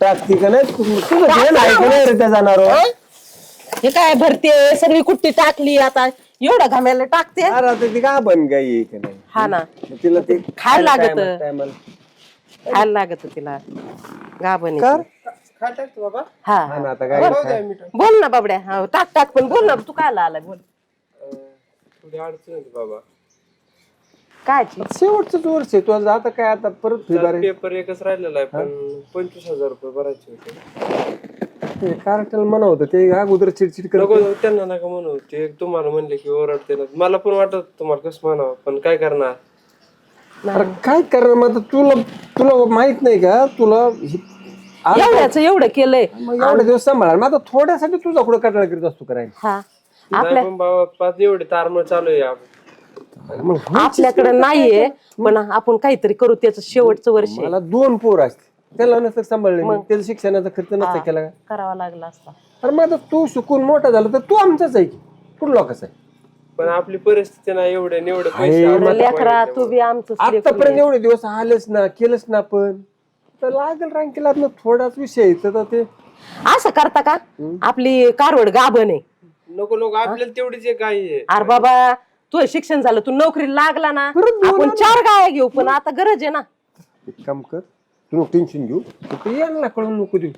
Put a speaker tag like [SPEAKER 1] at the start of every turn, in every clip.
[SPEAKER 1] टाकती का नाही? तू- तुझं ध्यान आहे? का नाही रे त्या जाणार
[SPEAKER 2] हे काय भरते? सगळी कुट्टी टाकली आता. एवढं घामायला टाकते.
[SPEAKER 1] अरे आता ती का बन गाई आहे का नाही?
[SPEAKER 2] हा ना.
[SPEAKER 1] मग तिला ते
[SPEAKER 2] खायला लागत. खायला लागत तिला. गाभण
[SPEAKER 1] कर
[SPEAKER 3] काय टाकतो बाबा?
[SPEAKER 2] हा.
[SPEAKER 1] हा ना आता काय काय?
[SPEAKER 2] बोल ना बाबड्या. हा, टाक टाक पण बोल ना. तू काय आलाय? बोल.
[SPEAKER 3] थोडी अडचण होती बाबा.
[SPEAKER 2] काय
[SPEAKER 1] शेवटचंच वर्ष आहे तुझं. आता काय आता परत.
[SPEAKER 3] पेपर एकच राहिलेला आहे पण पंचवीस हजार रुपये भरायचे होते.
[SPEAKER 1] ते कार्टेल म्हणा होतं ते अगोदर चिडचिड करत
[SPEAKER 3] नको त्यांना नका म्हणू. ते तुम्हाला म्हणले की ओरडते ना मला पण वाटत तुम्हाला कसं म्हणावं पण काय करणार?
[SPEAKER 1] अरे काय करणार? मग आता तुला तुला माहीत नाही का? तुला हे-
[SPEAKER 2] एवढ्याच एवढं केलंय.
[SPEAKER 1] मग एवढे दिवस सांभाळ मग आता थोड्यासाठी तुझा कुठं कटाळा करीत असतो करायला?
[SPEAKER 2] हा.
[SPEAKER 3] नाही पण बाबा पाच एवढे तारमळ चालू आहे. आप-
[SPEAKER 2] आपल्याकडे नाहीये पण आपण काहीतरी करू त्याचं शेवटचं वर्ष आहे.
[SPEAKER 1] मला दोन पोर असते. त्याला नसतं सांभाळले मी. त्याचा शिक्षणाचा खर्च नसता केला का?
[SPEAKER 2] करावा लागला असता.
[SPEAKER 1] अरे मग आता तू शिकून मोठा झाला तर तू आमचाच आहे की? कुठं लोकांचा आहे?
[SPEAKER 3] पण आपली परिस्थिती नाही एवढे एवढे पैसे
[SPEAKER 1] आहे,
[SPEAKER 3] आम्हाला
[SPEAKER 2] लेकरा तू बी आमचं
[SPEAKER 1] आतापर्यंत एवढे दिवस आलेच ना केलंच ना पण. तर लागेल रांकीला ना थोडाच विषय आहे. तर ते
[SPEAKER 2] असं करता का? आपली कारवड गाभण आहे.
[SPEAKER 3] नको नको आपल्याला तेवढीच एक गाय आहे.
[SPEAKER 2] अरे बाबा तुझं शिक्षण झालं तू नोकरी लागला ना आपण चार गाया घेऊ पण आता गरज आहे ना.
[SPEAKER 1] एक काम कर तू टेन्शन घेऊ. तू यायला कळून नको देऊ.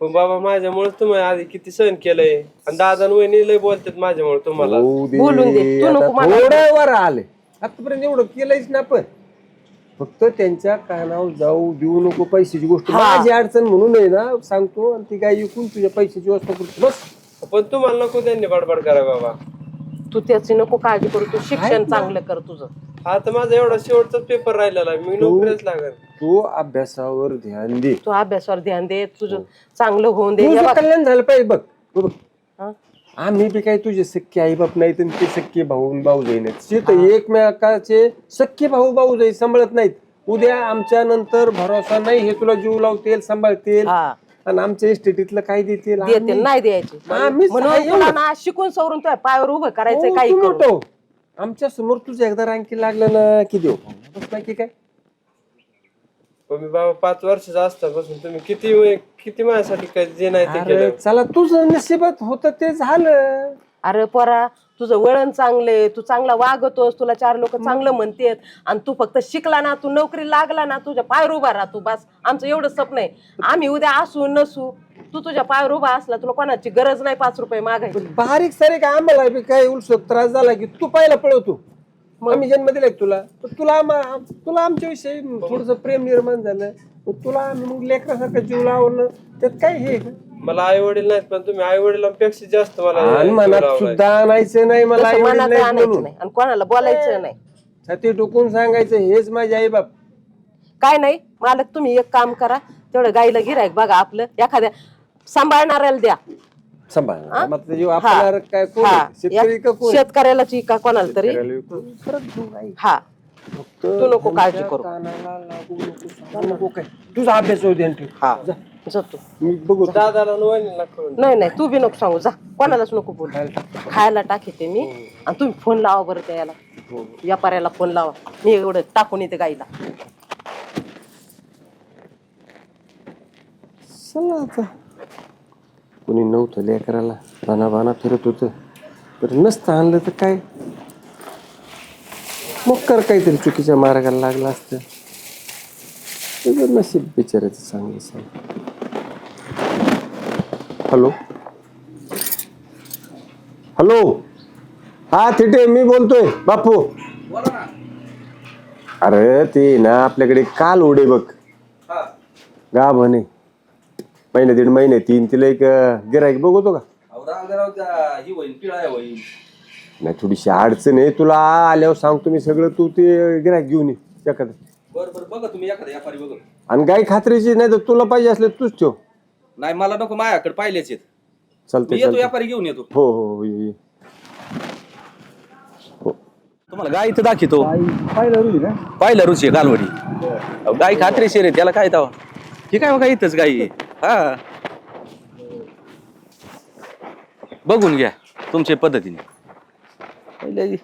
[SPEAKER 3] पण बाबा माझ्यामुळे तुम्ही आधी किती सहन केलंय? आणि दादा आणि वहिनी लय बोलतात माझ्यामुळे तुम्हाला.
[SPEAKER 1] होऊ दे.
[SPEAKER 2] बोलून दे. तू
[SPEAKER 1] आता
[SPEAKER 2] नको मला-
[SPEAKER 1] थोडं वर आले. आतापर्यंत एवढं केलंयच ना पण फक्त त्यांच्या कानावर जाऊ देऊ नको पैशाची गोष्ट. माझी अडचण म्हणून आहे ना सांगतो आणि ती गाय विकून तुझ्या पैशाची व्यवस्था करतो. बस.
[SPEAKER 3] पण तुम्हाला नको त्यांनी बडबड करा बाबा.
[SPEAKER 2] तू त्याची नको काळजी करू तू शिक्षण चांगलं कर तुझं.
[SPEAKER 3] आता माझा एवढा शेवटचा पेपर राहिलेला आहे. मी नोकरीच लागेल.
[SPEAKER 1] तू अभ्यासावर ध्यान दे.
[SPEAKER 2] तू अभ्यासावर ध्यान दे तुझं चांगलं होऊन दे.
[SPEAKER 1] तुझं कल्याण झालं पाहिजे बघ. तू बघ.
[SPEAKER 2] हा?
[SPEAKER 1] आम्ही बी काही तुझे सख्खे आई बाप नाहीत आणि ते सख्खे भाऊ भाऊ जाईन. तर एकमेकाचे सख्खे भाऊ भाऊ जाई सांभाळत नाहीत. उद्या आमच्या नंतर भरोसा नाही हे तुला जीव लावतील सांभाळतील.
[SPEAKER 2] हा.
[SPEAKER 1] आणि आमच्या इस्टेटीतलं काय देतील?
[SPEAKER 2] देते नाही द्यायची. म्हणून
[SPEAKER 1] आहे
[SPEAKER 2] तुला ना शिकून सवरून तुझ्या पायावर उभं करायचं काही करू.
[SPEAKER 1] मोठं आमच्यासमोर तुझं एकदा रांकी लागलं ना की देऊ? बस बाकी काय?
[SPEAKER 3] पण मी बाबा पाच वर्षाचा असतापासून तुम्ही किती वेळ- किती माझ्यासाठी काय जे नाही ते
[SPEAKER 1] अरे
[SPEAKER 3] केलं?
[SPEAKER 1] चला तुझं नशिबात होतं ते झालं.
[SPEAKER 2] अरे पोरा तुझं वळण चांगले तू चांगला वागतोस तुला चार लोक चांगलं म्हणतेत आणि तू फक्त शिकला ना तू नोकरी लागला ना तुझ्या पायावर उभा राहा तू बस. आमचं एवढं स्वप्न आहे. आम्ही उद्या असू नसू तू तुझ्या पायावर उभा असला तुला कोणाची गरज नाही पाच रुपये मागायची.
[SPEAKER 1] बारीक सारीक आम्हाला बी काय उलसत त्रास झाला की तू पाहिला पळवतो. आम्ही जन्म दिलाय तुला. तर तुला आम्हा- तुला आमच्या विषयी थोडस प्रेम निर्माण झालं. मग तुला आम्ही मग लेकरासारखं जीव लावलं. त्यात काय हे?
[SPEAKER 3] मला आई वडील नाहीत पण तुम्ही आई वडिलांपेक्षा जास्त मला
[SPEAKER 1] आणि मनात. सुद्धा आणायचं नाही मला
[SPEAKER 2] तसं
[SPEAKER 1] आई वडील
[SPEAKER 2] मनात
[SPEAKER 1] नाहीत
[SPEAKER 2] आणायचं
[SPEAKER 1] म्हणून.
[SPEAKER 2] नाही आणि कोणाला बोलायचं नाही.
[SPEAKER 1] छाती टोकून सांगायचं हेच माझे आई बाप
[SPEAKER 2] काय नाही मालक तुम्ही एक काम करा तेवढं गाईला गिरायक बघा आपलं. एखाद्या सांभाळणाऱ्याला द्या.
[SPEAKER 1] सांभाळ मग ते जीव आपल्याला काय कोण आहे?
[SPEAKER 2] हा.
[SPEAKER 1] शेतकरी का कोण
[SPEAKER 2] शेतकऱ्याला का कोणाला तरी?
[SPEAKER 1] शेतकऱ्याला परत घेऊ.
[SPEAKER 2] हा.
[SPEAKER 1] फक्त
[SPEAKER 2] तू नको काळजी करू.
[SPEAKER 1] कानाला लागू नको, सांगू नको काय? तुझा अभ्यास होऊ दे आणि ठेव. जा.
[SPEAKER 2] जातो
[SPEAKER 1] मी बघू.
[SPEAKER 3] दादाला आणि वहिनीला कळून
[SPEAKER 2] नाही नाही तू बी नको सांगू. जा. कोणालाच नको बोल. खायला टाकीते मी. आणि तुम्ही फोन लावा बरं त्याला व्यापाऱ्याला फोन लावा. मी एवढं टाकून येते गाईला.
[SPEAKER 1] कोणी नव्हतं लेकराला. बाना बाना फिरत होतं. तर नसतं आणलं तर काय? मग कर काहीतरी चुकीच्या मार्गाला लागला असतं. तुझं नशीब बिचारायचं चांगलं सांग. हॅलो. हॅलो. हा थिटे मी बोलतोय. बापू. अरे ते ना आपल्याकडे काल उडे बघ. गा म्हणे महिने दीड महिने तीन तिला एक गिरायक बघतो का.
[SPEAKER 4] ही
[SPEAKER 1] नाही थोडीशी अडचण आहे. तुला आल्यावर सांगतो मी सगळं. तू ते गिरायक घेऊन ये एखादं.
[SPEAKER 4] बरं बरं बघा तुम्ही एखादा व्यापारी बघा.
[SPEAKER 1] आणि गाय खात्रीची नाही तर तुला पाहिजे असले तूच ठेव.
[SPEAKER 4] नाही मला नको माझ्याकडे पाहिलेच आहेत. मी
[SPEAKER 1] चालतंय.
[SPEAKER 4] येतो व्यापारी घेऊन येतो.
[SPEAKER 1] हो हो हो ये, ये.
[SPEAKER 4] तुम्हाला गाय इथं दाखवतो.
[SPEAKER 1] पाहिलं रुली ना
[SPEAKER 4] पाहिलं रुची कालवडी अहो, गाय खात्रीशीर आहे त्याला काय तवा? हे काय बघा इथंच गाई आहे. हा. बघून घ्या तुमच्या पद्धतीने. पहिले-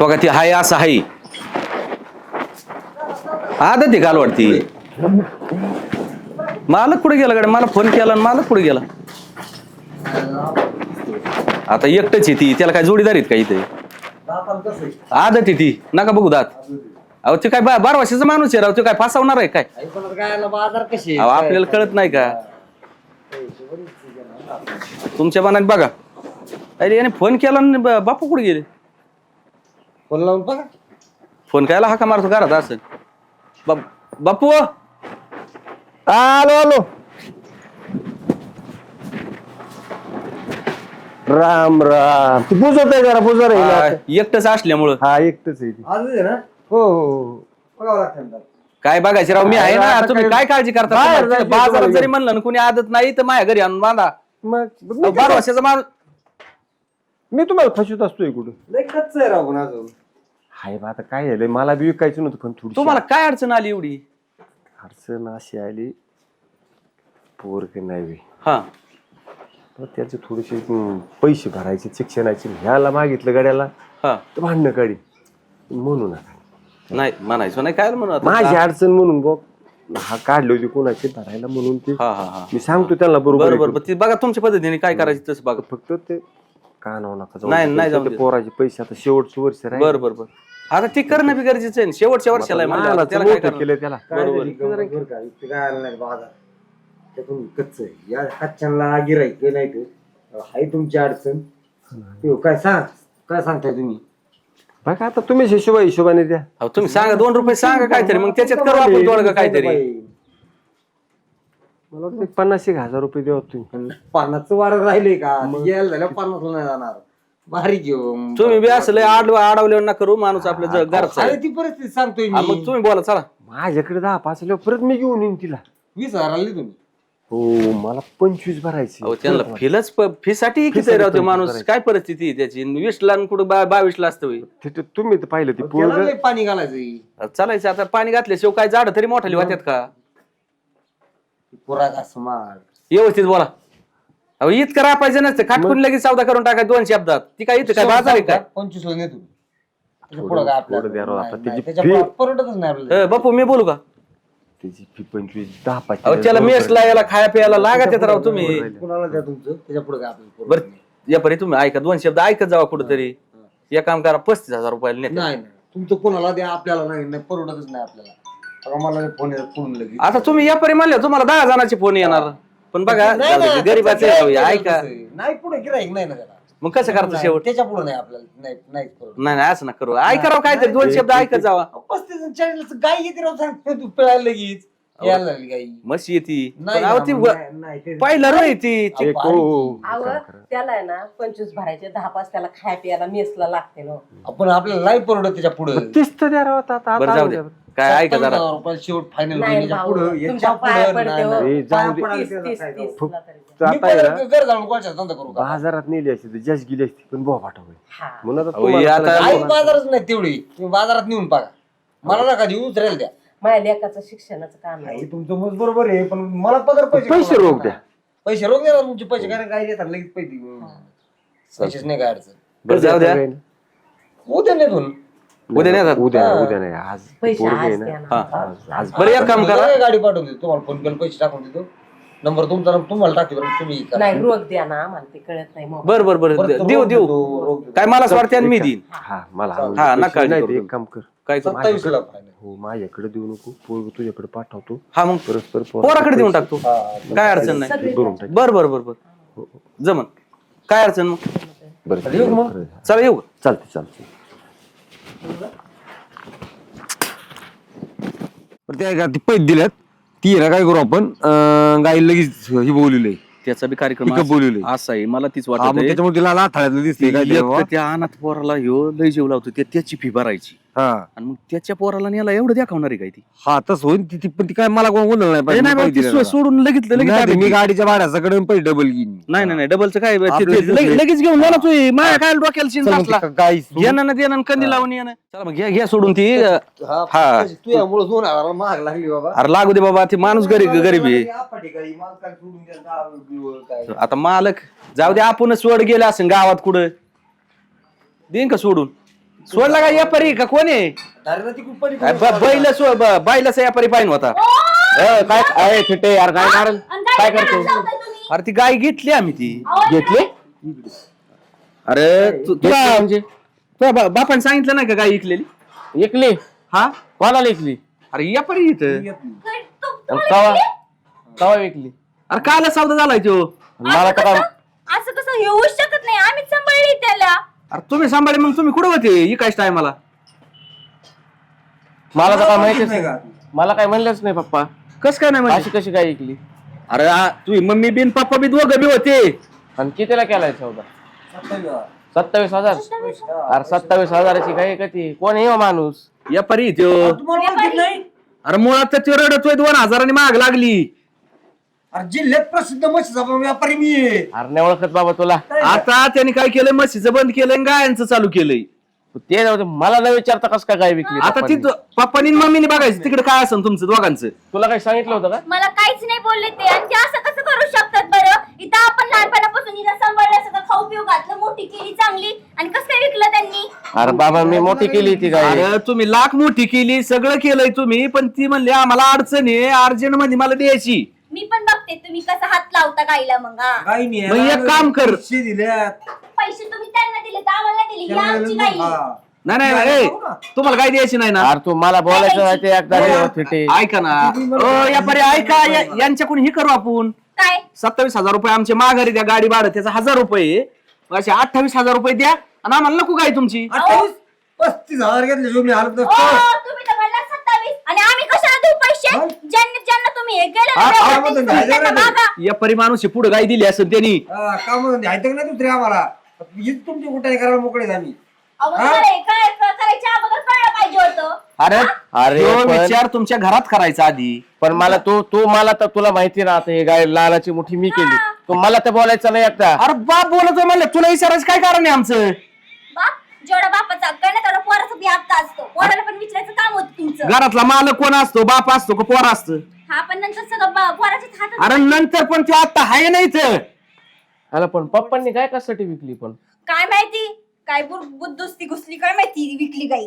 [SPEAKER 4] बघा ती हाय असं हाय. आदत आहे काल वाटती मालक कुठे गेला गाडी मला फोन केला आणि मालक कुठे गेला? आता एकटच आहे ती. त्याला काय जोडीदार आहेत का इथे? आदत आहे ती. नका बघू दात. अहो ते काय बा- बारा वर्षाचा माणूस आहे राव. ते काय फासवणार आहे काय?
[SPEAKER 5] बाजार कसे
[SPEAKER 4] अहो आपल्याला कळत नाही का? तुमच्या मनात बघा. अरे याने फोन केला आणि ब- बापू कुठे गेले?
[SPEAKER 5] फोन लावून बघा.
[SPEAKER 4] फोन कायला हाका मारतो घरात असेल बाप- बापू.
[SPEAKER 1] आलो आलो. राम राम. तू बुजत आहे जरा बुजर आहे
[SPEAKER 4] आ,
[SPEAKER 1] ना.
[SPEAKER 4] एकटंच असल्यामुळं.
[SPEAKER 1] हा एकटच आहे ती.
[SPEAKER 5] आज आहे ना?
[SPEAKER 1] हो हो हो.
[SPEAKER 5] बघावं लागतं
[SPEAKER 4] काय बघायचे राव मी आहे ना
[SPEAKER 1] आता
[SPEAKER 4] तुम्ही
[SPEAKER 1] काय-
[SPEAKER 4] काय काळजी करता?
[SPEAKER 1] बाहेर
[SPEAKER 4] तुम्हाला
[SPEAKER 1] जायचं
[SPEAKER 4] बाजारात जरी म्हणलं ना कुणी आदत नाही तर माझ्या घरी आणून बांधा.
[SPEAKER 1] मग मी
[SPEAKER 4] बारा वर्षाचा माणूस
[SPEAKER 1] मी तुम्हाला फसवत असतोय कुठं?
[SPEAKER 5] लय कच्च आहे राव पण अजून.
[SPEAKER 1] हाय बा आता काय झालंय मला बी विकायचं नव्हतं पण थोडी
[SPEAKER 4] तुम्हाला काय अडचण आली एवढी
[SPEAKER 1] अडचण अशी आली पोर की नाही बी.
[SPEAKER 4] हा
[SPEAKER 1] त्याचे थोडेसे हम्म, पैसे भरायचे शिक्षणाचे ह्याला मागितलं गड्याला
[SPEAKER 4] हा
[SPEAKER 1] तर भांडणं काढी म्हणू नका
[SPEAKER 4] नाही म्हणायचं नाही काय म्हणू आता?
[SPEAKER 1] माझी अडचण म्हणून बघ हा काढली होती कोणाची भरायला म्हणून ते
[SPEAKER 4] हा हा हा
[SPEAKER 1] मी सांगतो त्यांना बरोबर
[SPEAKER 4] बरोबर
[SPEAKER 1] आहे.
[SPEAKER 4] ती बघा तुमच्या पद्धतीने काय करायचं तसं बघा
[SPEAKER 1] फक्त ते कानावर नका जाऊ
[SPEAKER 4] नाही. नाही जाऊ
[SPEAKER 1] ते
[SPEAKER 4] दे.
[SPEAKER 1] पोराचे पैसे आता शेवटचं वर्ष राहिलं.
[SPEAKER 4] बरं बरं बरं आता ती करणं बी गरजेचं आहे. शेवटच्या वर्षाला आहे त्याला काय
[SPEAKER 1] मोठं
[SPEAKER 4] करणार?
[SPEAKER 1] केलं त्याला.
[SPEAKER 4] बरोबर.
[SPEAKER 5] बरोबर का इथे काय आलं नाही बाजार त्यातून कच्च आहे. या नाही ते. हाय तुमची अडचण. ते काय सांग काय सांगताय तुम्ही?
[SPEAKER 1] बघा आता तुम्ही हिशोबा हिशोबाने द्या.
[SPEAKER 4] अहो, तुम्ही सांगा दोन रुपये सांगा काहीतरी. मग त्याच्यात करू आपण थोडं काहीतरी
[SPEAKER 1] मला वाटतं पन्नास एक हजार रुपये द्या तुम्ही.
[SPEAKER 5] पण पन्नासचं वार राहिले का? यायला झालं पन्नासला नाही जाणार. भारी घेऊ.
[SPEAKER 4] तुम्ही बी असं लय आडव आडवल्यावर ना करू माणूस आपल्या ज- घरचा आहे.
[SPEAKER 5] अरे ती परिस्थिती सांगतोय
[SPEAKER 4] हा,
[SPEAKER 5] मी.
[SPEAKER 4] मग तुम्ही बोला चला.
[SPEAKER 1] माझ्याकडे दहा पाच आल्यावर परत मी घेऊन येईन तिला.
[SPEAKER 5] वीस हजार आली तुम्ही.
[SPEAKER 1] हो मला पंचवीस भरायचे
[SPEAKER 4] अहो त्यांना फीलच फी साठी किती राहते माणूस? काय परिस्थिती आहे त्याची? वीस ला आणि कुठं बा- बावीस ला असतं होय.
[SPEAKER 1] तुम्ही तर पाहिलं ते
[SPEAKER 5] त्याला
[SPEAKER 1] पोरग
[SPEAKER 5] लय पाणी घालायचं
[SPEAKER 4] चालायचं आता. पाणी घातल्याशिवाय काय झाड तरी मोठाली होत्यात का?
[SPEAKER 5] पुरा का समाज
[SPEAKER 4] व्यवस्थित बोला. अहो इतकं रापायचं नसतं. खाटकून लगेच सौदा करून टाकाय दोन शब्दात. ती काय इथं काय बाजार आहे काय?
[SPEAKER 5] पंचवीस ला नेतो त्याच्या पुढं काय
[SPEAKER 1] थोडं द्या राव, आता
[SPEAKER 5] आपल्याला
[SPEAKER 1] त्याची
[SPEAKER 5] त्याच्या पुढं
[SPEAKER 1] फी-
[SPEAKER 5] परवडतच नाही आपल्याला.
[SPEAKER 4] ए, बापू मी बोलू का?
[SPEAKER 1] त्याची फी पंचवीस दहा पाच
[SPEAKER 4] अहो त्याला मेसला याला खाया प्यायला लागत येत राव तुम्ही.
[SPEAKER 5] कुणाला द्या तुमचं? त्याच्या पुढे काय आपल्याला
[SPEAKER 4] बर
[SPEAKER 5] परवडत नाही.
[SPEAKER 4] या परी तुम्ही ऐका दोन शब्द ऐकत जावा कुठेतरी. एक काम करा पस्तीस हजार रुपयाला नेते.
[SPEAKER 5] नाही नाही. तुमचं कोणाला द्या आपल्याला नाही नाही परवडतच नाही आपल्याला. बघा मला फोन लगेच.
[SPEAKER 4] आता तुम्ही या परी म्हणले तुम्हाला दहा जणांचे फोन येणार. पण बघा
[SPEAKER 5] नाही,
[SPEAKER 4] गरीबाचे
[SPEAKER 5] त्याचं
[SPEAKER 4] ऐका.
[SPEAKER 5] आहे. नाही पुढे गिराईक नाही ना त्याला.
[SPEAKER 4] मग कसं करायचं शेवट?
[SPEAKER 5] त्याच्या पुढे नाही आपल्याला नाही नाही परवडत.
[SPEAKER 4] नाही नाही असं ना करू. ऐका राव काहीतरी दोन शब्द ऐकत जावा.
[SPEAKER 5] अहो, पस्तीस चाळीस गाय येते राव तू पिळायला लगेच? यायला लागली गाई.
[SPEAKER 4] मशी येते
[SPEAKER 5] नाही
[SPEAKER 4] पण अहो
[SPEAKER 5] ना,
[SPEAKER 4] ती
[SPEAKER 5] मग नाही- नाही, ते-
[SPEAKER 4] पहिलं रो ती.
[SPEAKER 2] त्याला आहे ना पंचवीस भरायचे दहा पाच त्याला खाय प्यायला मेसला लागते ना.
[SPEAKER 5] आपण आपल्याला नाही परवडत त्याच्या पुढे.
[SPEAKER 1] तीस तर द्या राव आता आता
[SPEAKER 4] बरं जाऊ दे. काय ऐका जरा.
[SPEAKER 5] शेवट फायनल
[SPEAKER 2] नाही भाऊ, तुमच्या पाया पडते हो.
[SPEAKER 1] जाऊ दे.
[SPEAKER 2] तीस तीस तीसला तरी द्या.
[SPEAKER 1] तर आता आहे ना.
[SPEAKER 5] घर जाऊन कोणाच्या धंदा करू का?
[SPEAKER 1] बाजारात नेली असती तर जास्त गेली असती पण बुवा पाठवली.
[SPEAKER 2] हा.
[SPEAKER 1] म्हणून आता
[SPEAKER 4] अहो,
[SPEAKER 1] तुम्हाला
[SPEAKER 4] आता-
[SPEAKER 1] त्याला-
[SPEAKER 5] आई बाजारच नाही तेवढी. तुम्ही बाजारात नेऊन बघा मला नका देऊ उतरेल द्या.
[SPEAKER 2] माझ्या लेकाचं शिक्षणाचं काम आहे.
[SPEAKER 5] आई तुमचं मत बरोबर आहे पण मला पगार पैसे
[SPEAKER 1] पैसे रोख द्या.
[SPEAKER 5] पैसे रोख द्या तुमचे पैसे काय काय देतात? लगेच पैसे. पैसेच नाही काय अडचण.
[SPEAKER 4] बरं जाऊ द्या.
[SPEAKER 5] उद्या नेतून.
[SPEAKER 4] उद्या नाही जात.
[SPEAKER 1] उद्या नाही, उद्या नाही. आज
[SPEAKER 2] पैसे
[SPEAKER 1] पोरगी आहे
[SPEAKER 2] आज
[SPEAKER 1] ना?
[SPEAKER 2] द्या ना.
[SPEAKER 4] हा
[SPEAKER 1] आज आज.
[SPEAKER 4] बरं एक काम करा.
[SPEAKER 5] गाडी पाठवून देतो. तुम्हाला फोन केला पैसे टाकून देतो. नंबर तुमचा तुम्हाला टाकतो तुम्ही करा.
[SPEAKER 2] नाही रोग द्या ना. आम्हाला ते कळत नाही मग.
[SPEAKER 4] बर बर बर.
[SPEAKER 5] परत
[SPEAKER 4] देऊ
[SPEAKER 5] रोख
[SPEAKER 4] देऊ
[SPEAKER 5] देतो, रोख देतो.
[SPEAKER 4] काय मला असं वाटतं आणि मी देईन.
[SPEAKER 1] हा मला
[SPEAKER 4] हा, नका काळजी
[SPEAKER 1] नाही
[SPEAKER 4] करू. तुम्ही.
[SPEAKER 1] एक काम कर.
[SPEAKER 4] काय?
[SPEAKER 5] सत्तावीस ला.
[SPEAKER 1] हो माझ्याकडे देऊ नको. पोरग तुझ्याकडे पाठवतो.
[SPEAKER 4] हा मग
[SPEAKER 1] परस्पर पोरा-
[SPEAKER 4] पोराकडे देऊन टाकतो.
[SPEAKER 5] हा.
[SPEAKER 4] काय अडचण नाही.
[SPEAKER 2] सगळे
[SPEAKER 1] भरून टाक.
[SPEAKER 4] बर बर बर बर. जमन. काय अडचण मग?
[SPEAKER 1] बरं.
[SPEAKER 4] चला येऊ का?
[SPEAKER 1] चालते चालते
[SPEAKER 6] ते का? ती पैसे दिल्यात. ती ना काय करू आपण? अं, गाई लगेच ही बोलवली.
[SPEAKER 4] त्याचा बी कार्यक्रम
[SPEAKER 6] पिकअप बोलवले.
[SPEAKER 4] असा- असा आहे. मला तीच वाटत आहे.
[SPEAKER 6] त्याच्यामुळे तिला लाथाळ्यातलं दिसते काय
[SPEAKER 4] एक तर त्या अनाथ पोराला ह्यो लय जीव लावतो. ते त्याची फी भरायची.
[SPEAKER 6] हा.
[SPEAKER 4] आणि मग त्याच्या पोराला याला एवढं दाखवणार आहे काय ती?
[SPEAKER 6] हा तसं होईल ती ती- पण ती काय मला कोण बोललं नाही
[SPEAKER 4] अरे
[SPEAKER 6] पाहिजे
[SPEAKER 4] नाही
[SPEAKER 6] मी
[SPEAKER 4] बाबा,
[SPEAKER 6] पैसे
[SPEAKER 4] ती सोडून लगेच लगेच
[SPEAKER 6] नाही. मी गाडीच्या भाड्याकडे पैसे डबल घेईन
[SPEAKER 4] नाही नाही नाही डबलचं काय ते-
[SPEAKER 6] आपलं
[SPEAKER 4] ते- लगे-. लगेच घेऊन जा ना तू माझ्या काय डोक्याला शिन
[SPEAKER 6] चल मग
[SPEAKER 4] बसला
[SPEAKER 6] ती गाई
[SPEAKER 4] येणं ना देणं कंदी लावून येणं. चला मग घ्या घ्या सोडून ती
[SPEAKER 5] हा,
[SPEAKER 4] हा.
[SPEAKER 5] पैसे तुझ्यामुळे दोन हजाराला महाग लागली बाबा.
[SPEAKER 4] अरे लागू दे बाबा ती माणूस गरीब गरीब आहे.
[SPEAKER 5] काय काय.
[SPEAKER 4] आता मालक जाऊ दे आपणच सोड गेले असेल गावात कुठं. देईन का सोडून? सोडला का यापारी का कोण आहे?
[SPEAKER 5] अरे ना ती
[SPEAKER 4] ब- बैल सो ब- बैलाचा यापारी पाहिजे होता.
[SPEAKER 6] काय अरे फिटे यार काय मारल? काय करतो
[SPEAKER 4] अरे ती गाय घेतली आम्ही ती.
[SPEAKER 6] घेतले?
[SPEAKER 4] अरे तू- तुला
[SPEAKER 6] म्हणजे?
[SPEAKER 4] तुला बा- बापाने सांगितलं नाही का गाय इकलेली?
[SPEAKER 6] इकली.
[SPEAKER 4] हा?
[SPEAKER 6] कोणाला इकली?
[SPEAKER 4] अरे यापारी इथं.
[SPEAKER 6] तवा तवा विकली
[SPEAKER 4] अरे काला सौदा झालाय तो.
[SPEAKER 6] मला काय
[SPEAKER 7] असं कसं येऊच शकत नाही. आम्हीच सांभाळली त्याला.
[SPEAKER 4] अरे तुम्ही सांभाळे मग तुम्ही कुठं होते? इकायच टायमाला.
[SPEAKER 6] मला तर काय माहितीच
[SPEAKER 5] नाही. का?
[SPEAKER 6] मला काय म्हणलंच नाही पप्पा.
[SPEAKER 4] कस काय नाही
[SPEAKER 6] अशी कशी काय इकली
[SPEAKER 4] अरे आ, तुम्ही मम्मी बिन पप्पा बी दोघं बी होते.
[SPEAKER 6] आणि कितीला केलाय चौदा?
[SPEAKER 5] सत्तावीस हजार.
[SPEAKER 6] सत्तावीस हजार अरे सत्तावीस हजाराची काय का ती? कोण आहे हो माणूस?
[SPEAKER 4] त्यो.
[SPEAKER 5] तुम्हाला माहिती नाही?
[SPEAKER 4] अरे मुळात तर त्यो रडतोय दोन हजारांनी माग लागली.
[SPEAKER 5] अरे जिल्ह्यात प्रसिद्ध म्हशीचा व्यापारी मी. आहे
[SPEAKER 6] अरे नाही ओळखत बाबा तुला.
[SPEAKER 4] आता त्यांनी काय केलंय? म्हशीचं बंद केलंय आणि गायांचं चालू केलंय.
[SPEAKER 6] ते जाऊ दे, मला न विचारता कस काय विकली
[SPEAKER 4] आता ती
[SPEAKER 6] पप्पांनी?
[SPEAKER 4] पप्पानी आणि मम्मीने बघायचं तिकडे काय असेल तुमचं दोघांचं?
[SPEAKER 6] तुला काही सांगितलं होतं का?
[SPEAKER 7] मला काहीच नाही बोलले ते. आणि ते असं कसं करू शकतात बरं? इथं आपण लहानपणापासून इथं सांभाळलं सगळं खाऊ पिऊ घातलं मोठी केली चांगली. आणि कसं काय विकलं त्यांनी?
[SPEAKER 6] अरे बाबा मी मोठी केली ती काय
[SPEAKER 4] अरे तुम्ही लाख मोठी केली सगळं केलंय तुम्ही पण ती म्हणली आम्हाला अडचण आहे अर्जंटमध्ये मला द्यायची.
[SPEAKER 7] मी पण बघते तुम्ही कसं हात लावता गाईला मग हा.
[SPEAKER 5] गायनी
[SPEAKER 4] मग एक काम कर.
[SPEAKER 5] पैसे दिल्यात
[SPEAKER 7] पैसे तुम्ही त्यांना दिले तर आम्हाला नाही दिले ही आमची गाई
[SPEAKER 5] हा.
[SPEAKER 4] नाही नाही नाही, ए, तुम्हाला काय द्यायची नाही ना?
[SPEAKER 6] अरे तू मला बोलायचं नाही ते एकदा रे, फिटे
[SPEAKER 4] ऐका ना. ओ ऐका या- यांच्याकडून हे करू आपण.
[SPEAKER 7] काय?
[SPEAKER 4] सत्तावीस हजार रुपये आमचे माघारी द्या गाडी भाडं त्याचा हजार रुपये. आहे. असे अठ्ठावीस हजार रुपये द्या आणि आम्हाला नको काय तुमची.
[SPEAKER 5] अठ्ठावीस? पस्तीस हजार घेतले जो मी हालत
[SPEAKER 7] ओ,
[SPEAKER 5] नसतो.
[SPEAKER 7] तुम्ही तर म्हणला सत्तावीस आणि आम्ही कशाला देऊ पैसे
[SPEAKER 5] मग?
[SPEAKER 7] ज्यांना ज्यांना तुम्ही हे केलं
[SPEAKER 4] हा,
[SPEAKER 7] ना,
[SPEAKER 4] हा,
[SPEAKER 7] त्यांना
[SPEAKER 5] मग
[SPEAKER 7] त्यांना
[SPEAKER 5] झालं ना.
[SPEAKER 7] मागा.
[SPEAKER 4] या परिमाणूशी पुढे गाय दिली असेल त्यांनी.
[SPEAKER 5] हा, काम द्यायचं का नाही दुसरे आम्हाला. हीच तुमची कुठे करायला मोकळे आम्ही.
[SPEAKER 7] अहो, खरंय, काय क- करायच्या अगोदर कळलं पाहिजे होतं.
[SPEAKER 4] अरे
[SPEAKER 6] अरे
[SPEAKER 4] तो
[SPEAKER 6] पण-
[SPEAKER 4] विचार तुमच्या घरात करायचा आधी.
[SPEAKER 6] पण मला तू तू मला तर तुला माहिती ना आता हे गाय लालाची मुठी मी केली. तू मला तर बोलायचं नाही एकदा
[SPEAKER 4] अरे बाप बोलतोय म्हणलं. तुला विचारायचं काय कारण आहे आमचं?
[SPEAKER 7] जेवढा बापाचा हक्क आहे ना तेवढा पोराचा बी हक्क असतो. पोराला पण विचारायचं काम होतं तुमचं.
[SPEAKER 4] घरातला मालक कोण असतो? बाप असतो का पोर असतं?
[SPEAKER 7] हा पण नंतर सगळं बा- पोराच्याच हातात
[SPEAKER 4] अरे नंतर पण तो आता आहे नाही तर
[SPEAKER 6] अरे पण पप्पांनी काय कशासाठी विकली पण?
[SPEAKER 7] काय माहिती? काय बुर- बुद्धुस्ती घुसली काय माहिती विकली गाई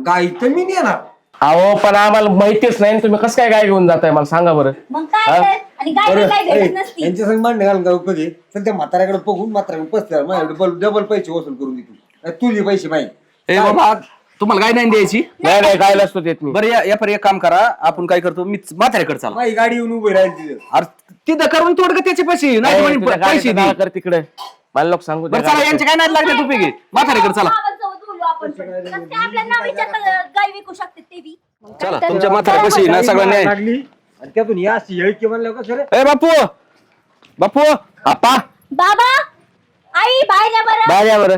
[SPEAKER 5] गाय तर मी नेणार.
[SPEAKER 6] अहो पण आम्हाला माहितीच नाही तुम्ही कसं काय गाय घेऊन जाताय मला सांगा बरं.
[SPEAKER 7] मग काय तर? आणि गाय तर काय भेटत नसती?
[SPEAKER 5] यांच्या संग मांडणे घालून काय उपयोग आहे सध्या म्हाताऱ्याकडे बघून म्हाताऱ्याकडे पसते डबल डबल पैसे वसूल करून देतो तुझे पैसे माहिती
[SPEAKER 4] ए बाबा तुम्हाला काय नाही द्यायची?
[SPEAKER 6] नाही नाही काय नसतो देत मी.
[SPEAKER 4] बरं या या पर एक काम करा आपण काय करतो मी म्हाताऱ्याकडे चला
[SPEAKER 5] माझी गाडी येऊन उभी राहील तिथे.
[SPEAKER 4] अरे तिथं करून तोड का त्याचे पैसे नाही तर म्हणे पैसे दे.
[SPEAKER 6] कर तिकडे. मला लोक सांगू
[SPEAKER 4] बरं चला यांचे काय नाही लागले तू पिके म्हाताऱ्याकडे चला.
[SPEAKER 7] आपण पण. कसं काय आपल्याला नाव विचारता गाय विकू शकते ते बी. मग काय
[SPEAKER 4] चला तुमच्या म्हाताऱ्यापाशी ना सगळं न्याय
[SPEAKER 5] लागली? आणि त्यातून या अशी येळकी म्हणल्यावर कसं रे
[SPEAKER 4] ए बापू! बापू! आपा
[SPEAKER 7] बाबा! आई बाहेर या बरं.
[SPEAKER 6] बाहेर या बरं.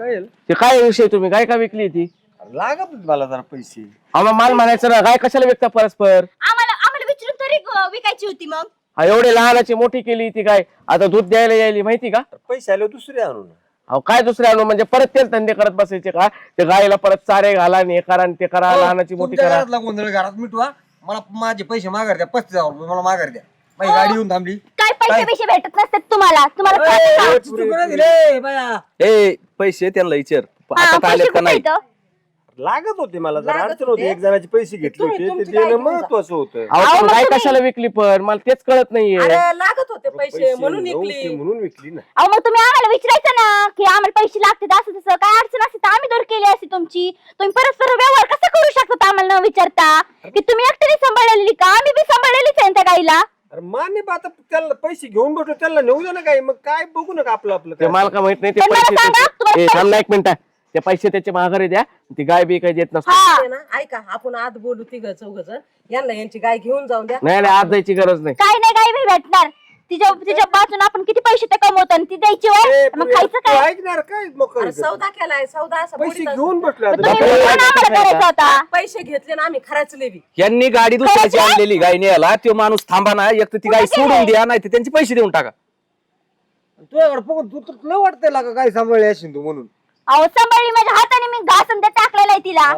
[SPEAKER 1] काय?
[SPEAKER 6] ते काय विषय तुम्ही? काय का विकली ती?
[SPEAKER 5] लागत होते मला जरा पैसे.
[SPEAKER 6] आम्हाला माल म्हणायचं ना काय कशाला विकता परस्पर?
[SPEAKER 7] आम्हाला आम्हाला विचारून तरी अं, विकायची होती मग.
[SPEAKER 6] हा एवढे लहानाची मोठी केली ती काय? आता दूध द्यायला यायली माहिती का?
[SPEAKER 5] पैसे आले दुसरे आणून.
[SPEAKER 6] अहो काय दुसरे आणू? म्हणजे परत तेच धंदे करत बसायचे का? ते गायला परत चारे घाला आणि हे करा आणि ते करा लहानाची मोठी
[SPEAKER 5] तुमच्या
[SPEAKER 6] करा.
[SPEAKER 5] घरातला गोंधळ घरात मिटवा. मला माझे पैसे माघार द्या पस्तीस हजार रुपये मला माघार द्या. माझी गाडी येऊन थांबली.
[SPEAKER 7] काय पैसे पैसे भेटत नसतात तुम्हाला? तुम्हाला कळतं का?
[SPEAKER 5] तू कोणा दिले बाया.
[SPEAKER 4] ए पैसे त्यांना विचार.
[SPEAKER 7] हा, पैसे
[SPEAKER 4] आलेत का
[SPEAKER 7] कुठे
[SPEAKER 4] नाही?
[SPEAKER 8] लागत होते मला जरा
[SPEAKER 2] लागत
[SPEAKER 8] अडचण होती.
[SPEAKER 2] होते.
[SPEAKER 8] एक जणाचे पैसे घेतले
[SPEAKER 2] तुम्ही-
[SPEAKER 8] होते ते
[SPEAKER 2] तुमची
[SPEAKER 8] देणं
[SPEAKER 2] काय घेऊन जा.
[SPEAKER 8] महत्वाचं होतं.
[SPEAKER 6] अहो
[SPEAKER 7] अहो,
[SPEAKER 6] पण
[SPEAKER 7] मग
[SPEAKER 6] काय
[SPEAKER 7] तुम्ही-
[SPEAKER 6] कशाला विकली पण? मला तेच कळत नाहीये.
[SPEAKER 2] अरे लागत होते पैसे म्हणून
[SPEAKER 8] नव्हते
[SPEAKER 2] निघली
[SPEAKER 8] म्हणून विकली ना.
[SPEAKER 7] अहो मग तुम्ही आम्हाला विचारायचं ना की आम्हाला पैसे लागतात असं तसं. काय अडचण असते तर आम्ही दूर केली असते तुमची. तुम्ही परस्पर व्यवहार कसा करू शकता आम्हाला न विचारता? की तुम्ही एकट्याने सांभाळलेली का? आम्ही बी सांभाळलेलीच आहे ना त्या गाईला.
[SPEAKER 8] अरे माने बा आता त्याला पैसे घेऊन बसलो त्याला नेऊ दे ना काही मग काय बघू नका आपलं आपलं
[SPEAKER 6] ते
[SPEAKER 8] काय.
[SPEAKER 6] मला का माहीत नाही ते
[SPEAKER 7] पण मला
[SPEAKER 6] पैसे
[SPEAKER 7] सांगा,
[SPEAKER 6] ए, थांब ना एक मिनिट. ते पैसे त्याचे माघारी द्या ती गाय बी काही देत नसते.
[SPEAKER 7] हा.
[SPEAKER 2] ना ऐका आपण आत बोलू तिघ चौघ यांना यांची गाय घेऊन जाऊन द्या.
[SPEAKER 6] नाही नाही आज जायची गरज नाही.
[SPEAKER 7] काय नाही गाई बी भेटणार. तिच्या तिच्या बाजून आपण किती पैसे ते कमवतो आणि ती द्यायची
[SPEAKER 8] ए,
[SPEAKER 7] वय
[SPEAKER 8] पण
[SPEAKER 7] मग खायचं
[SPEAKER 8] तू
[SPEAKER 7] काय
[SPEAKER 8] ऐकणार काय मग
[SPEAKER 2] अरे सौदा केलाय सौदा असा
[SPEAKER 8] पैसे
[SPEAKER 2] बुडीचा
[SPEAKER 8] घेऊन बसलो
[SPEAKER 7] मग
[SPEAKER 8] आता.
[SPEAKER 7] तुम्ही विचारून आम्हाला करायचा होता?
[SPEAKER 2] पैसे घेतले ना आम्ही खराच लेवी.
[SPEAKER 4] यांनी गाडी दुसऱ्याची आणलेली गाय न्यायला. तो माणूस थांबा ना एक तर ती गाय सोडून द्या नाही तर त्यांचे पैसे देऊन टाका.
[SPEAKER 5] तुझ्याकडे बघून तू तर तुला वाटतंय लागा काय सांभाळले असेल तू म्हणून.
[SPEAKER 7] अहो सांभाळली माझ्या हाताने मी घास आणि ते टाकलेला आहे तिला.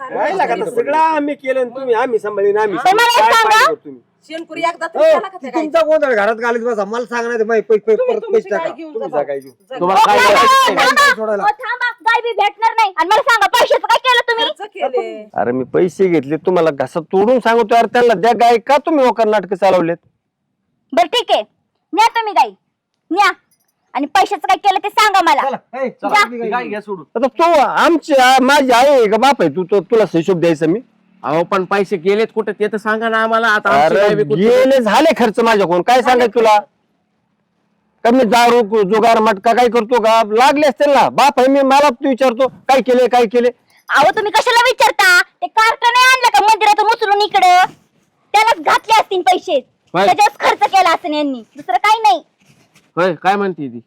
[SPEAKER 8] आता सगळं आम्ही केलं आणि तुम्ही आम्ही सांभाळीन आम्ही
[SPEAKER 7] पण मला एक
[SPEAKER 8] काय
[SPEAKER 7] सांगा.
[SPEAKER 8] पाहिजे तुम्ही?
[SPEAKER 2] शेणकुरी एकदा तरी
[SPEAKER 5] हो, ती? तुमचा गोंधळ घरात घालीत बसा. मला सांगणार ते पैसे
[SPEAKER 2] तुम्ही
[SPEAKER 5] परत
[SPEAKER 2] तुमची
[SPEAKER 5] पैसे
[SPEAKER 2] गाय
[SPEAKER 5] टाका
[SPEAKER 2] घेऊन
[SPEAKER 5] तुम्ही
[SPEAKER 2] जा
[SPEAKER 5] जा गाय घेऊन.
[SPEAKER 2] जा.
[SPEAKER 6] तुम्हाला काय
[SPEAKER 7] थांबा,
[SPEAKER 6] करायचं?
[SPEAKER 7] थांबा.
[SPEAKER 5] सोडायला.
[SPEAKER 7] थांबा. बी भेटणार नाही. आणि मला सांगा पैशाचं काय केलं तुम्ही?
[SPEAKER 2] खर्च केले.
[SPEAKER 1] अरे मी पैसे घेतले. तुम्हाला घसा तोडून सांगतो यार त्यांना द्या. गाय का तुम्ही वकर नाटक चालवलेत?
[SPEAKER 7] बरं ठीक आहे. न्या तुम्ही गाई. न्या. आणि पैशाचं काय केलं ते सांगा मला.
[SPEAKER 5] चला, ए,
[SPEAKER 7] जा.
[SPEAKER 5] तुम्ही गाय
[SPEAKER 4] काय
[SPEAKER 5] घेऊन.
[SPEAKER 4] घ्या सोडून.
[SPEAKER 1] आता तू आमची माझी आई आहे का बाप आहे? तू तो- तुला हिशोब द्यायचा मी.
[SPEAKER 6] अहो पण पैसे गेलेत कुठे? ते तर सांगा ना आम्हाला. आता आमची गाय
[SPEAKER 1] अरे
[SPEAKER 6] विकून-
[SPEAKER 1] गेले झाले खर्च माझ्याकडून. काय सांगायचं तुला? का मी दारू जुगार मटका काय करतो का? लागले असतील ना. बाप आहे मी मला तू विचारतो. काय केले काय केले?
[SPEAKER 7] अहो तुम्ही कशाला विचारता? ते कार्ट नाही आणलं का मंदिरातून उचलून इकडं? त्यालाच घातले असतील पैसे.
[SPEAKER 6] बाय.
[SPEAKER 7] त्याच्यावर खर्च केला असेल यांनी. दुसरं काही नाही.
[SPEAKER 6] होय काय म्हणते ती?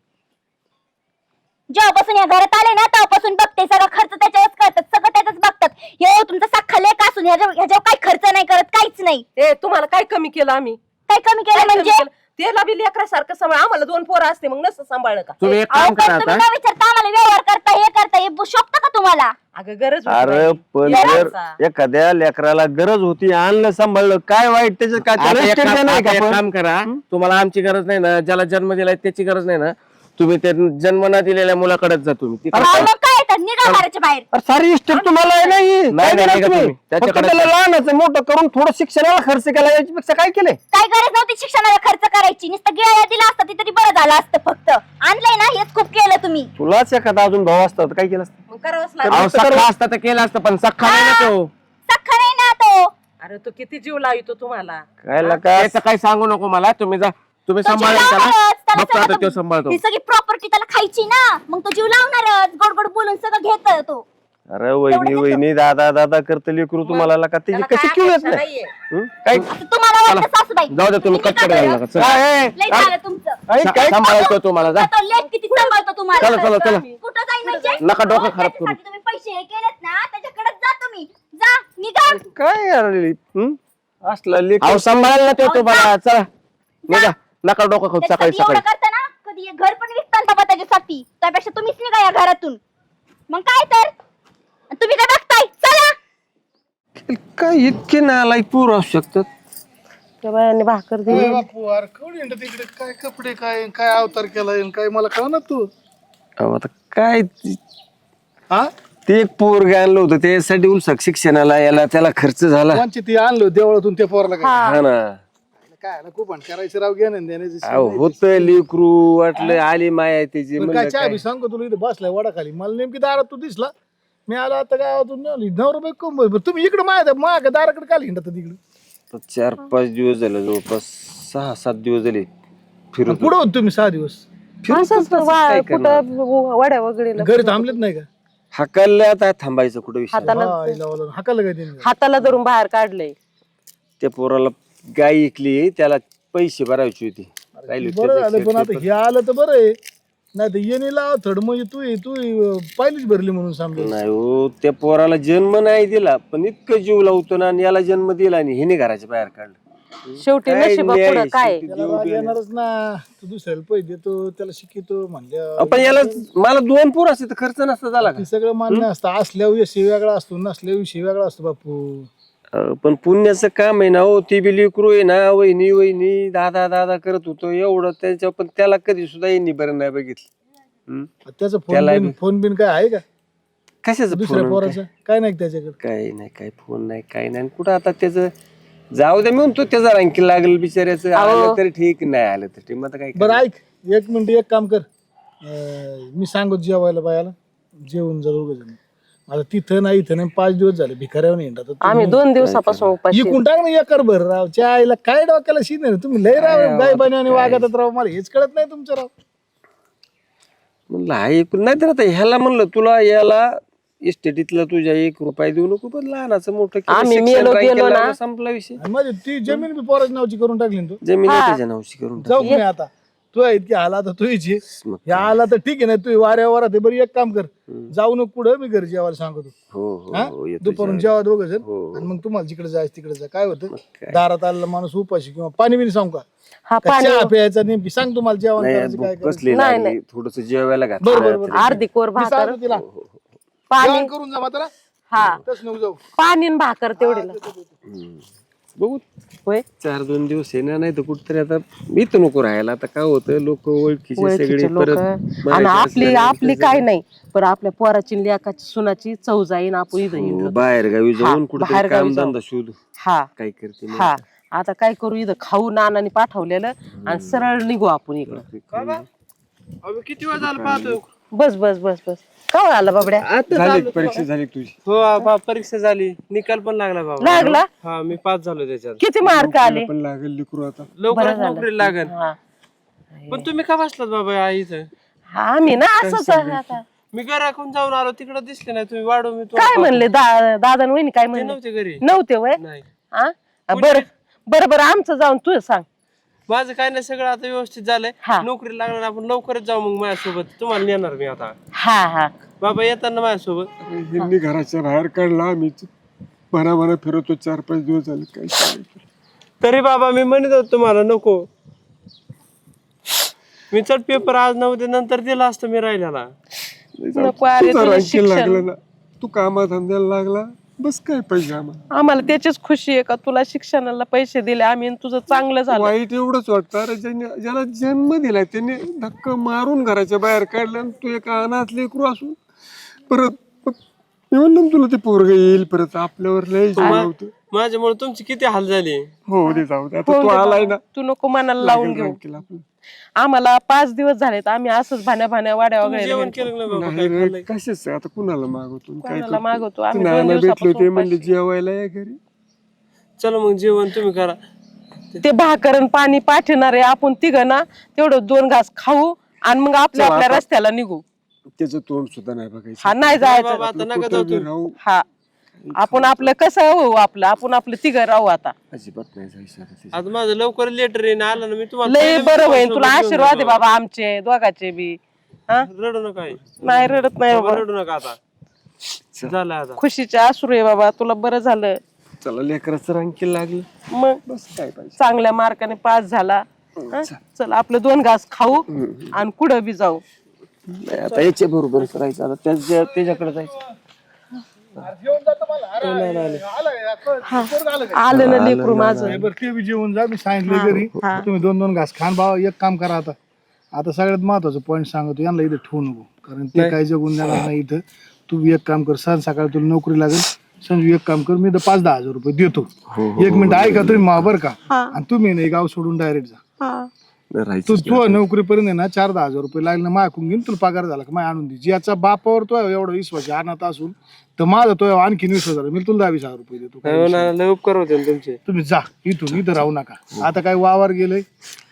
[SPEAKER 7] जेव्हापासून या घरात आले ना तेव्हापासून बघते सगळा खर्च त्याच्यावरच करतात सगळं त्याच बघतात. हे तुमचा सख्खा लेख असून ह्याच्यावर ह्याच्यावर काही खर्च नाही करत काहीच नाही.
[SPEAKER 2] ए तुम्हाला काय कमी केलं आम्ही?
[SPEAKER 7] काय कमी
[SPEAKER 2] काय
[SPEAKER 7] केलं
[SPEAKER 2] कमी
[SPEAKER 7] म्हणजे?
[SPEAKER 2] केलं? त्याला बी लेकरासारखं सांभाळ. आम्हाला दोन पोरं असते मग नसतं सांभाळलं का?
[SPEAKER 6] तुम्ही एक
[SPEAKER 7] अहो
[SPEAKER 6] काम
[SPEAKER 7] पण
[SPEAKER 6] करा
[SPEAKER 7] तुम्ही
[SPEAKER 6] आता.
[SPEAKER 7] न विचारता आम्हाला व्यवहार करता हे करता हे शोभतं का तुम्हाला?
[SPEAKER 2] अगं गरज होती
[SPEAKER 1] अरे
[SPEAKER 2] बाई.
[SPEAKER 1] पण
[SPEAKER 2] लेकराचा.
[SPEAKER 1] जर एखाद्या लेकराला गरज होती आणलं सांभाळलं काय वाईट त्याच्यात काय
[SPEAKER 6] आता
[SPEAKER 1] त्याला
[SPEAKER 6] एक
[SPEAKER 1] इष्ट
[SPEAKER 6] काम-
[SPEAKER 1] नाही
[SPEAKER 6] आता
[SPEAKER 1] का
[SPEAKER 6] एक
[SPEAKER 1] पण?
[SPEAKER 6] काम करा. तुम्हाला आमची गरज नाही ना ज्याला जन्म दिलाय त्याची गरज नाही ना तुम्ही त्या जन्म न दिलेल्या मुलाकडेच जा तुम्ही. तिकडे
[SPEAKER 7] अहो, मग काय निघा घराच्या बाहेर.
[SPEAKER 1] अरे सारी इस्टेट तुम्हाला आहे नाही
[SPEAKER 6] नाही,
[SPEAKER 1] काय
[SPEAKER 6] नाही,
[SPEAKER 1] केलं
[SPEAKER 6] का
[SPEAKER 1] तुम्ही?
[SPEAKER 6] तुम्ही? त्याच्याकडे-
[SPEAKER 1] फक्त त्याला लहानाचं मोठं करून थोडं शिक्षणाला खर्च केला याच्यापेक्षा काय केलंय?
[SPEAKER 7] काय गरज नव्हती शिक्षणाला खर्च करायची. नुसतं गिळाया दिला असता तरी बरं झालं असतं फक्त. आणलंय ना हेच खूप केलं तुम्ही.
[SPEAKER 1] तुलाच एखादा अजून भाव असता तर काय केलं असतं?
[SPEAKER 2] मग करावंच
[SPEAKER 6] अहो,
[SPEAKER 2] लागलं
[SPEAKER 6] सख्खा असता तर केला असतं पण सख्खा नाही ना तो.
[SPEAKER 7] सख्खा नाही ना तो.
[SPEAKER 2] अरे तो किती जीव लावितो तुम्हाला?
[SPEAKER 1] काय लका?
[SPEAKER 6] त्याचं काही सांगू नको मला. तुम्ही जा. तुम्ही
[SPEAKER 7] तो जीव
[SPEAKER 6] सांभाळा त्याला.
[SPEAKER 7] लावणारच. त्याला
[SPEAKER 6] बघतो आता
[SPEAKER 7] सगळं
[SPEAKER 6] तो सांभाळतो.
[SPEAKER 7] ही सगळी प्रॉपर्टी त्याला खायची ना. मग तो जीव लावणारच. गोड गोड बोलून तो
[SPEAKER 1] अरे वहिनी वहिनी दादा दादा करत लेकरू तुम्हाला लका त्याची
[SPEAKER 2] त्याला
[SPEAKER 1] कशी
[SPEAKER 2] काय अपेक्षा
[SPEAKER 1] नाही?
[SPEAKER 2] नाहीये.
[SPEAKER 1] हं? काय?
[SPEAKER 7] आता तुम्हाला वाटतं सासूबाई.
[SPEAKER 6] जाऊ दे तुम्ही
[SPEAKER 7] तुम्ही
[SPEAKER 6] कटकट
[SPEAKER 7] काय
[SPEAKER 6] घालू
[SPEAKER 7] करा?
[SPEAKER 6] नका चला.
[SPEAKER 1] काय आहे?
[SPEAKER 7] लय झालं तुमचं.
[SPEAKER 1] काय काय
[SPEAKER 6] सांभाळतो तुम्हाला जा.
[SPEAKER 7] आता तो लेक किती सांभाळतो तुम्हाला?
[SPEAKER 6] चला, चला, चला.
[SPEAKER 7] कुठं म्हणजे
[SPEAKER 6] नका डोकं खराब करू.
[SPEAKER 7] त्याच्यासाठी तुम्ही पैसे हे केलेत ना त्याच्याकडे जा तुम्ही. जा निघा.
[SPEAKER 1] काय यार हं? असला लेकरू.
[SPEAKER 6] अहो सांभाळायला ना तो तुम्हाला चला. निघा. नका डोकं खाऊ सकाळी
[SPEAKER 7] त्याच्यासाठी एवढं
[SPEAKER 6] सकाळी.
[SPEAKER 7] करता ना कधी हे घर पण विकता बाबा त्याच्यासाठी. त्यापेक्षा तुम्हीच निघा या घरातून. मग काय तर? तुम्ही काय बघताय? चला!
[SPEAKER 1] काय इतके नालायक पूर असू शकतात?
[SPEAKER 2] त्या बायांनी भाकर दिली.
[SPEAKER 9] तिकडे काय कपडे काय काय अवतार केलाय आणि काय? मला कळ ना तू.
[SPEAKER 1] अहो, आता काय ते-
[SPEAKER 9] हा?
[SPEAKER 1] ते एक पोर आणलं होतं त्यासाठी उलसक शिक्षणाला याला त्याला खर्च झाला.
[SPEAKER 9] कोणची ती आणलो देवळातून त्या पोराला काय?
[SPEAKER 1] हा ना.
[SPEAKER 9] काय ना खूप करायचं राव घेणं आणि देण्याची
[SPEAKER 1] होत लेकरू वाटलं आली माया त्याची म्हणलं
[SPEAKER 9] काय चहा
[SPEAKER 1] काय.
[SPEAKER 9] बी सांगतो तुला इथं बसलाय वडाखाली. मला नेमकी दारात तू दिसला. मी आलो आता गावातून निघाली. नऊ रुपये कम बरं तुम्ही इकडे माझ्या माझ्या दाराकडे काय हिंडत तिकडे
[SPEAKER 1] तर चार पाच दिवस झाले जवळपास सहा सात दिवस झाले फिरत
[SPEAKER 9] पुढे होत तुम्ही सहा दिवस?
[SPEAKER 1] फिरत
[SPEAKER 2] असंच वा-
[SPEAKER 1] काय?
[SPEAKER 2] कुठं वड्या वगैरे
[SPEAKER 9] घरी थांबलेत नाही का?
[SPEAKER 1] हाकाललं आता थांबायचं कुठं विषय?
[SPEAKER 2] हाताला.
[SPEAKER 9] हाकाला काय त्यांनी?
[SPEAKER 2] हाताला धरून बाहेर काढलंय.
[SPEAKER 1] त्या पोराला गाय ऐकली त्याला पैसे भरायचे होते. राहिले होते
[SPEAKER 9] बरं
[SPEAKER 1] त्याचे
[SPEAKER 9] झालं पण आता. हे आलं तर बरं आहे. नाही तर येणे लाव थोडं म्हणजे तू तू अं, पहिलीच भरली म्हणून समजा
[SPEAKER 1] नाही हो त्या पोराला जन्म नाही दिला पण इतकं जीव लावतो ना आणि याला जन्म दिला आणि हिने घराच्या बाहेर काढलं.
[SPEAKER 2] शेवटी
[SPEAKER 1] काय
[SPEAKER 2] नशिबा
[SPEAKER 1] न्याय,
[SPEAKER 2] पुढं काय?
[SPEAKER 1] शेवटी
[SPEAKER 9] त्याला
[SPEAKER 1] जीव
[SPEAKER 9] राग
[SPEAKER 1] देणे.
[SPEAKER 9] येणारच ना. तू दुसऱ्याला पैसे देतो त्याला शिकितो म्हणल्या.
[SPEAKER 1] आपण याला मला दोन पोर असते तर खर्च नसता झाला का?
[SPEAKER 9] ते सगळं मान्य असतं. असल्यावर विषय वेगळा असतो नसल्यावर विषय वेगळा असतो बापू.
[SPEAKER 1] पण पुण्याचं काम आहे ना हो ती बी लेकरू आहे ना वहिनी वहिनी दादा दादा करत होतो एवढं त्याच्या पण त्याला कधी सुद्धा यांनी बरं नाही बघितलं. हं?
[SPEAKER 9] त्याचं फोन
[SPEAKER 1] त्याला
[SPEAKER 9] बिन
[SPEAKER 1] बी-
[SPEAKER 9] फोन बिन काय आहे का?
[SPEAKER 1] कशाचं
[SPEAKER 9] दुसऱ्या
[SPEAKER 1] फोन
[SPEAKER 9] पोराचं? काय? नाही त्याच्याकडे?
[SPEAKER 1] काय नाही काय फोन नाही काय नाही. आणि कुठं आता त्याचं जाऊ दे म्हणतो त्याचा रांकी लागेल बिचाऱ्याचं. आलं तरी ठीक नाही आलं तर ठीक. मग आता काय
[SPEAKER 9] बरं? ऐक एक मिनिट एक काम कर. अं, मी सांगतो जेवायला बायाला. जेवून जर उगाच आता तिथं नाही इथं नाही. पाच दिवस झाले भिकाऱ्यावर नाही हिंडत.
[SPEAKER 2] आम्ही दोन दिवसापासून उपाशी
[SPEAKER 9] इकून टाक ना एकर भर राव. त्या आईला काय डोक्याला शीन आहे रे? तुम्ही लय राव गाय आणि वागतात राव. मला हेच कळत नाही तुमचं राव.
[SPEAKER 1] म्हणलं हा एक नाही तर आता ह्याला म्हणलं तुला याला इस्टेटीतला तुझ्या एक रुपये देऊ नको पण लहानाचं मोठं केलं,
[SPEAKER 2] आम्ही
[SPEAKER 1] शिक्षण
[SPEAKER 2] मेलो गेलो ना.
[SPEAKER 1] लागलं, संपला विषय.
[SPEAKER 9] आणि माझी ती जमीन बी पोराची नावची करून टाकली ना तू.
[SPEAKER 1] जमीन त्याच्या नावशी करून टाक.
[SPEAKER 9] जाऊ मी आता. तू आहे इतकी आला तर तू
[SPEAKER 1] मग
[SPEAKER 9] या आला तर ठीक आहे ना तू वाऱ्यावर आहे बरं एक काम कर. जाऊ नको पुढं मी घरी जेवायला सांगतो.
[SPEAKER 1] हो हो
[SPEAKER 9] हा?
[SPEAKER 1] हो येतो
[SPEAKER 9] दुपारून. जेवा दोघं जण.
[SPEAKER 1] हो.
[SPEAKER 9] आणि मग तुम्हाला जिकडे जायचं तिकडे जा. काय होतं? दारात आलेला माणूस उपाशी किंवा पाणी बिनी सांगू का?
[SPEAKER 2] हा
[SPEAKER 9] का
[SPEAKER 2] पाणी
[SPEAKER 9] चहा प्यायचा नेमकी? सांग तुम्हाला जेवण
[SPEAKER 1] नाही
[SPEAKER 9] करायचं काय
[SPEAKER 1] भूक
[SPEAKER 9] करायचं.
[SPEAKER 1] कसली
[SPEAKER 2] नाही,
[SPEAKER 1] लागली थोडस जेवायला
[SPEAKER 9] बरं, बरं.
[SPEAKER 2] अर्धी कोर
[SPEAKER 9] मी
[SPEAKER 2] भाकर.
[SPEAKER 9] सांगतो तिला
[SPEAKER 2] पाणी
[SPEAKER 9] जेवण करून जा मात्र
[SPEAKER 2] हा.
[SPEAKER 9] तस नको जाऊ.
[SPEAKER 2] पाणी आणि भाकर तेवढीला.
[SPEAKER 1] हम्म.
[SPEAKER 8] बघू.
[SPEAKER 2] होय.
[SPEAKER 8] चार दोन दिवस आहे ना नाही तर कुठतरी आता इथं नको राहायला. आता काय होतं लोक ओळखीचे सगळे
[SPEAKER 2] ओळखीचे लोक.
[SPEAKER 8] परत
[SPEAKER 2] आणि
[SPEAKER 8] बाहेरचे
[SPEAKER 2] आपली आपली काय नाही. पण आपल्या पोराची लेकाची सुनाची चव जाईन आपण इथं येऊन
[SPEAKER 8] हो. बाहेर गावी जाऊन कुठे
[SPEAKER 2] बाहेरगावी
[SPEAKER 8] काम. धंदा शोधू.
[SPEAKER 2] हा.
[SPEAKER 8] काय करते
[SPEAKER 2] हा. आता काय करू इथं खाऊ नानाने पाठवलेलं आणि सरळ निघू आपण इकडं.
[SPEAKER 3] अबे, किती वेळ झाला पाहतो
[SPEAKER 2] बस बस बस बस. का आला बाबड्या?
[SPEAKER 3] आता
[SPEAKER 8] झाली परीक्षा झाली तुझी.
[SPEAKER 3] हो बा परीक्षा झाली. निकाल पण लागला बाबा.
[SPEAKER 2] लागला?
[SPEAKER 3] हा मी पास झालो त्याच्यात.
[SPEAKER 2] किती मार्क आले?
[SPEAKER 8] पण लागेल लिकरू आता.
[SPEAKER 3] लवकरच नोकरी लागेल.
[SPEAKER 2] हा.
[SPEAKER 3] पण तुम्ही का बसलात बाबा इथं?
[SPEAKER 2] हा, आम्ही ना असंच आहे आता.
[SPEAKER 3] मी घराकडून जाऊन आलो तिकडे दिसले नाही तुम्ही. वाढव मी
[SPEAKER 2] काय म्हणले? दा- दादा वहिनी काय म्हणले?
[SPEAKER 3] नव्हते घरी.
[SPEAKER 2] नव्हते वय?
[SPEAKER 3] नाही.
[SPEAKER 2] हा? बर बर बर आमचं जाऊन तू सांग.
[SPEAKER 3] माझं काय नाही सगळं आता व्यवस्थित झालंय.
[SPEAKER 2] हा.
[SPEAKER 3] नोकरी लागणार आपण लवकरच जाऊ मग माझ्यासोबत. तुम्हाला नेणार मी आता.
[SPEAKER 2] हा हा.
[SPEAKER 3] बाबा येताना माझ्यासोबत.
[SPEAKER 8] यांनी घराच्या बाहेर काढला आम्ही. भरा भरा फिरवतो चार पाच दिवस झाले काय सांगायचं.
[SPEAKER 3] तरी बाबा मी म्हणत होतो तुम्हाला नको. मी चट पेपर आज नव्हते नंतर दिला असतं मी राहिल्याला
[SPEAKER 2] नको अरे
[SPEAKER 8] तुझा
[SPEAKER 2] तुझं
[SPEAKER 8] ranking
[SPEAKER 2] शिक्षण.
[SPEAKER 8] लागला ना. तू कामात धंद्याला लागला. बस काय पाहिजे आम्हाला?
[SPEAKER 2] आम्हाला त्याचीच खुशी आहे का? तुला शिक्षणाला पैसे दिले आम्ही आणि तुझं चांगलं झालं.
[SPEAKER 8] वाईट एवढंच वाटतं. अरे ज्याने ज्याला जन्म दिलाय त्याने धक्का मारून घराच्या बाहेर काढला आणि तू एका अनाथ लेकरू असून परत मी म्हणलं ना तुला ते पोरग येईल परत आपल्यावर लय होतं
[SPEAKER 3] माझ्यामुळे तुमची किती हाल झाले?
[SPEAKER 8] हो दे जाऊ दे. आता तू आलाय ना.
[SPEAKER 2] तू नको मनाला लावून घेऊ. आम्हाला पाच दिवस झालेत आम्ही असंच भाण्या भाण्या वाड्या वगैरे
[SPEAKER 3] जेवण केलं ना बाबा
[SPEAKER 8] नाही रे, कशाच? आता कुणाला मागवतो आणि काय
[SPEAKER 2] कोणाला
[SPEAKER 8] करतो?
[SPEAKER 2] मागवतो?
[SPEAKER 8] ते
[SPEAKER 2] आम्ही दोन
[SPEAKER 8] नाना भेटले
[SPEAKER 2] दिवसापासून
[SPEAKER 8] होते म्हणले जेवायला या घरी.
[SPEAKER 3] चला मग जेवण तुम्ही करा.
[SPEAKER 2] ते भाकरन पाणी पाठवणार आहे आपण तिघ ना तेवढं दोन घास खाऊ आणि मग आपल्या आपल्या रस्त्याला निघू.
[SPEAKER 8] त्याचं तोंड सुद्धा नाही बघायचं.
[SPEAKER 2] हा नाही जायचं.
[SPEAKER 3] बाबा आता नका जाऊ
[SPEAKER 8] राहू.
[SPEAKER 2] हा. आपण आपलं कसं हो आपलं? आपण आपलं तिघ राहू आता.
[SPEAKER 8] अजिबात नाही जायचं आता त्याच्यात.
[SPEAKER 3] आता माझं लवकर लेटर येईन आलं ना मी तुम्हाला
[SPEAKER 2] लय बरं होईल तुला आशीर्वाद आहे बाबा आमचे दोघाचे बी. हा.
[SPEAKER 3] रडू नका आई.
[SPEAKER 2] नाही रडत नाही
[SPEAKER 3] बाबा रडू नका आता. झालं आता.
[SPEAKER 2] खुशीचे अश्रू आहे बाबा तुला बरं झालं.
[SPEAKER 8] चला लेकराचं रांकी लागलं.
[SPEAKER 2] मग?
[SPEAKER 8] बस काय पाहिजे?
[SPEAKER 2] चांगल्या मार्काने पास झाला. हा? चल. आपलं दोन घास खाऊ आणि कुठं बी जाऊ.
[SPEAKER 8] नाही, आता याच्या बरोबरच राहायचं आता त्याच्या त्याच्याकडे जायचं.
[SPEAKER 2] आलं ना लेकरू माझं.
[SPEAKER 9] बरं ते बी जेवून जा मी सांगितलं घरी. तुम्ही दोन दोन घास खान भावा एक काम करा आता. आता सगळ्यात महत्वाचं पॉईंट सांगतो यांना इथं ठेवू नको. कारण ते काय जगून जाणार नाही इथं. तू बी एक काम कर सांग सकाळी तुला नोकरी लागेल. संजू एक काम कर मी तर पाच दहा हजार रुपये देतो. एक मिनिट ऐका तुम्ही मा बरं का. आणि तुम्ही नाही गाव सोडून डायरेक्ट जा.
[SPEAKER 8] राहायचं
[SPEAKER 9] तू तू नोकरीपर्यंत आहे ना चार दहा हजार रुपये लागले मायकून घेऊन तुला पगार झाला का? माय आणून दे. ज्याचा बापावर तो एवढा विश्वास आहे, अनाथ असून तर माझा तो आणखीन वीस हजार. मी तुला दहा वीस हजार रुपये देतो.
[SPEAKER 3] लय उपकार होते ना तुमचे.
[SPEAKER 9] तुम्ही जा इथून इथं राहू नका. आता काय वावर गेलंय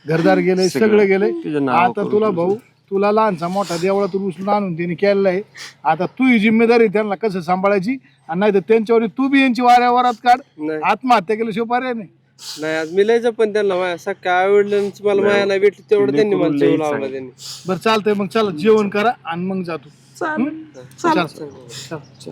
[SPEAKER 9] घरदार गेलंय सगळं गेलंय. आता तुला भाऊ तुला लहानसा मोठा देवळातून उचलून आणून त्यांनी केलेला आहे. आता तू ही जिम्मेदारी त्यांना कसं सांभाळायची? आणि नाही तर त्यांच्यावर तू बी यांची वाऱ्या वरात काढ.
[SPEAKER 3] नाही.
[SPEAKER 9] आत्महत्या केल्याशिवाय पर्याय नाही.
[SPEAKER 3] नाही आज मी लय जपन त्यांना माझ्या सख्या आई वडिलांची मला माया नाही भेटली तेवढं त्यांनी मला जीव लावला त्यांनी.
[SPEAKER 9] बरं चालतंय. मग चला जेवण करा आणि मग जातो. चल. चल चल.